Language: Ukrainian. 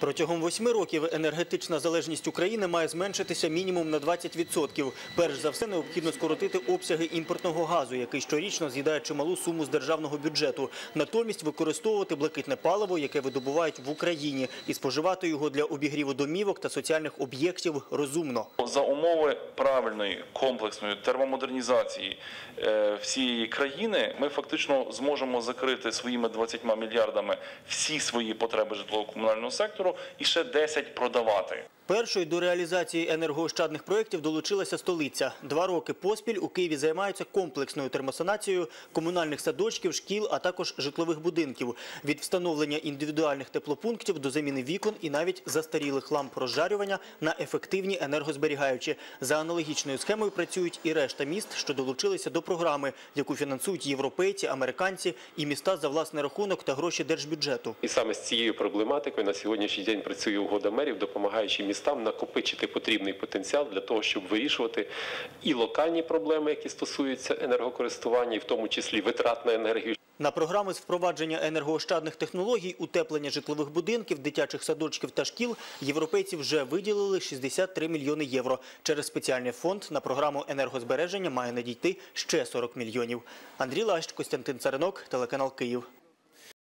Протягом восьми років енергетична залежність України має зменшитися мінімум на 20%. Перш за все, необхідно скоротити обсяги імпортного газу, який щорічно з'їдає чималу суму з державного бюджету. Натомість використовувати блакитне паливо, яке видобувають в Україні, і споживати його для обігріву домівок та соціальних об'єктів розумно. За умови правильної комплексної термомодернізації е, всієї країни ми фактично зможемо закрити своїми 20 мільярдами всі свої потреби житлово-комунального сектору і ще 10 продавати. Першою до реалізації енергоощадних проєктів долучилася столиця. Два роки поспіль у Києві займаються комплексною термосанацією комунальних садочків, шкіл, а також житлових будинків. Від встановлення індивідуальних теплопунктів до заміни вікон і навіть застарілих ламп розжарювання на ефективні енергозберігаючі. За аналогічною схемою працюють і решта міст, що долучилися до програми, яку фінансують європейці, американці і міста за власний рахунок та гроші держбюджету. І саме з цією проблематикою на сьогоднішній день працює угода мерів, допомагаючи містам накопичити потрібний потенціал для того, щоб вирішувати і локальні проблеми, які стосуються енергокористування, і в тому числі витрат на енергію. На програми з впровадження енергоощадних технологій, утеплення житлових будинків, дитячих садочків та шкіл європейці вже виділили 63 мільйони євро. Через спеціальний фонд на програму енергозбереження має надійти ще 40 мільйонів. Андрій Лащ, Костянтин Царинок, телеканал Київ.